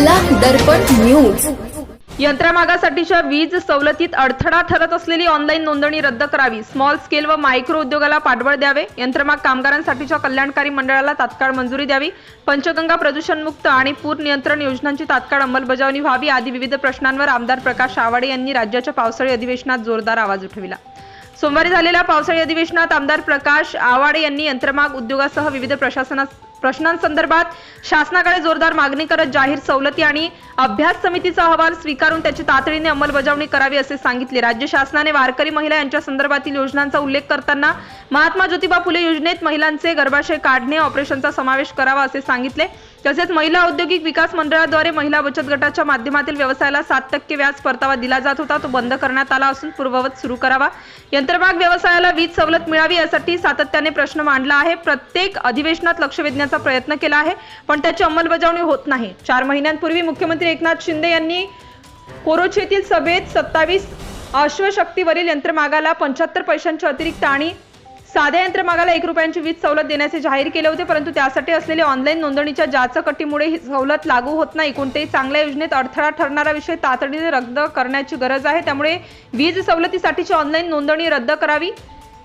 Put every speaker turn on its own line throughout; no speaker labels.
दर्पण news.
यंत्रमागासाठीच्या वीज सवलतीत अडथळा ठरत असलेली ऑनलाईन नोंदणी रद्द करावी. स्मॉल स्केल व मायक्रो उद्योगाला पाठबळ द्यावे. यंत्रमाग कामगारांसाठीच्या कल्याणकारी मंडळाला तात्काळ मंजुरी द्यावी. पंचगंगा प्रदूषणमुक्त आणि पूर नियंत्रण योजनांची तात्काळ अंमलबजावणी व्हावी आदी विविध प्रश्नांवर आमदार प्रकाश आवाडे यांनी राज्याच्या पावसाळी अधिवेशनात जोरदार आवाज उठविला. सोमवारी झालेल्या पावसाळी अधिवेशनात आमदार प्रकाश आवाडे यांनी यंत्रमाग उद्योगासह विविध प्रशासना प्रश्नांसंदर्भात शासनाकडे जोरदार मागणी करत जाहीर सवलती आणि अभ्यास समितीचा अहवाल स्वीकारून त्याची तातडीने अंमलबजावणी करावी असे सांगितले. राज्य शासनाने वारकरी महिला यांच्या संदर्भातील योजनांचा उल्लेख करताना महात्मा ज्योतिबा फुले योजनेत महिलांचे गर्भाशय काढणे ऑपरेशनचा समावेश करावा असे सांगितले. तसेच महिला औद्योगिक विकास मंडळाद्वारे महिला बचत गटाच्या माध्यमातील व्यवसायाला सात टक्के व्याज परतावा दिला जात होता. तो बंद करण्यात आला असून पूर्ववत सुरू करावा. यंत्रमाग व्यवसायाला वीज सवलत मिळावी यासाठी सातत्याने प्रश्न मांडला आहे. प्रत्येक अधिवेशनात लक्ष वेधण्याचा प्रयत्न केला आहे पण त्याची अंमलबजावणी होत नाही. चार महिन्यांपूर्वी मुख्यमंत्री एकनाथ शिंदे यांनी कोरोचेतील सभेत सत्तावीस अश्वशक्तीवरील यंत्रमागाला पंच्याहत्तर पैशांच्या अतिरिक्त आणि साध्या यंत्रमागाला एक रुपयांची वीज सवलत देण्याचे जाहीर केले होते परंतु त्यासाठी असलेले ऑनलाईन नोंदणीच्या जाचकटीमुळे ही सवलत लागू होत नाही. कोणत्याही चांगल्या योजनेत अडथळा ठरणारा विषय तातडीने रद्द करण्याची गरज आहे. त्यामुळे वीज सवलतीसाठीची ऑनलाईन नोंदणी रद्द करावी.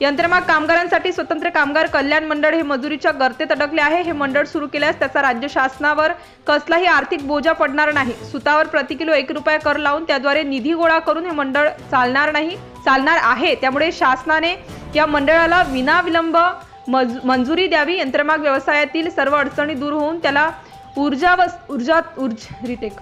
यंत्रमाग कामगारांसाठी स्वतंत्र कामगार कल्याण मंडळ हे मजुरीच्या गर्तेत अडकले आहे. हे मंडळ सुरू केल्यास त्याचा राज्य शासनावर कसलाही आर्थिक बोजा पडणार नाही. सुतावर प्रति किलो एक रुपया कर लावून त्याद्वारे निधी गोळा करून हे मंडळ चालणार नाही चालणार आहे. त्यामुळे शासनाने या मंडळाला विनाविलंब मज मंजुरी द्यावी. यंत्रमाग व्यवसायातील सर्व अडचणी दूर होऊन त्याला ऊर्जा व ऊर्जा ऊर्ज रिटेक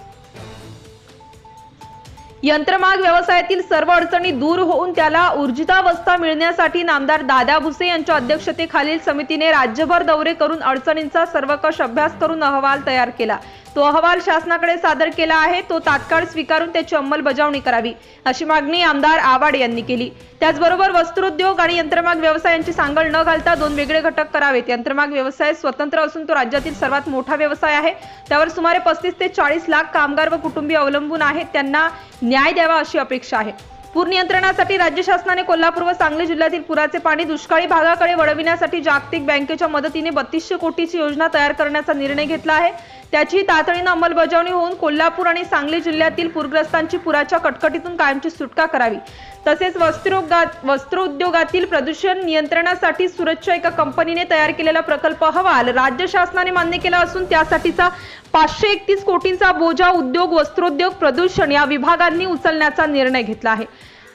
यंत्रमाग व्यवसायातील सर्व अडचणी दूर होऊन त्याला ऊर्जितावस्था मिळण्यासाठी नामदार दादा भुसे यांच्या अध्यक्षतेखालील समितीने राज्यभर दौरे करून अडचणींचा सर्वकष अभ्यास करून अहवाल तयार केला. तो अहवाल शासनाकडे सादर केला आहे. तो तात्काळ स्वीकारून त्याची अंमलबजावणी करावी अशी मागणी आमदार आवाड यांनी केली. त्याचबरोबर वस्त्रोद्योग आणि यंत्रमाग व्यवसायांची सांगड न घालता दोन वेगळे घटक करावेत. यंत्रमाग व्यवसाय स्वतंत्र असून तो राज्यातील सर्वात मोठा व्यवसाय आहे. त्यावर सुमारे पस्तीस ते चाळीस लाख कामगार व कुटुंबीय अवलंबून आहेत. त्यांना न्याय द्यावा अशी अपेक्षा आहे. पूर नियंत्रणासाठी राज्य शासनाने कोल्हापूर व सांगली जिल्ह्यातील पुराचे पाणी दुष्काळी भागाकडे वळविण्यासाठी जागतिक बँकेच्या मदतीने बत्तीसशे कोटीची योजना तयार करण्याचा निर्णय घेतला आहे. त्याची तातडीनं अंमलबजावणी होऊन कोल्हापूर आणि सांगली जिल्ह्यातील पूरग्रस्तांची पुराच्या कटकटीतून कायमची सुटका करावी. तसेच वस्त्रोद्योगात वस्त्रोद्योगातील प्रदूषण नियंत्रणासाठी सुरतच्या एका कंपनीने तयार केलेला प्रकल्प अहवाल राज्य शासनाने मान्य केला असून त्यासाठीचा पाचशे एकतीस कोटींचा बोजा उद्योग वस्त्रोद्योग प्रदूषण या विभागांनी उचलण्याचा निर्णय घेतला आहे.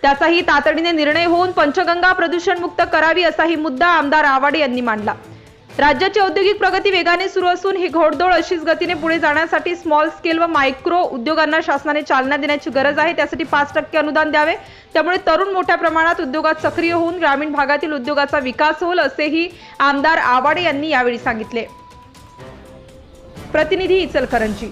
त्याचाही तातडीने निर्णय होऊन पंचगंगा प्रदूषणमुक्त करावी असाही मुद्दा आमदार आवाडे यांनी मांडला. राज्याची औद्योगिक प्रगती वेगाने सुरू असून ही घोडदौड अशीच गतीने पुढे जाण्यासाठी स्मॉल स्केल व मायक्रो उद्योगांना शासनाने चालना देण्याची गरज आहे. त्यासाठी पाच टक्के अनुदान द्यावे. त्यामुळे तरुण मोठ्या प्रमाणात उद्योगात सक्रिय होऊन ग्रामीण भागातील उद्योगाचा विकास होईल असेही आमदार आवाडे यांनी यावेळी सांगितले. प्रतिनिधी इचलकरंजी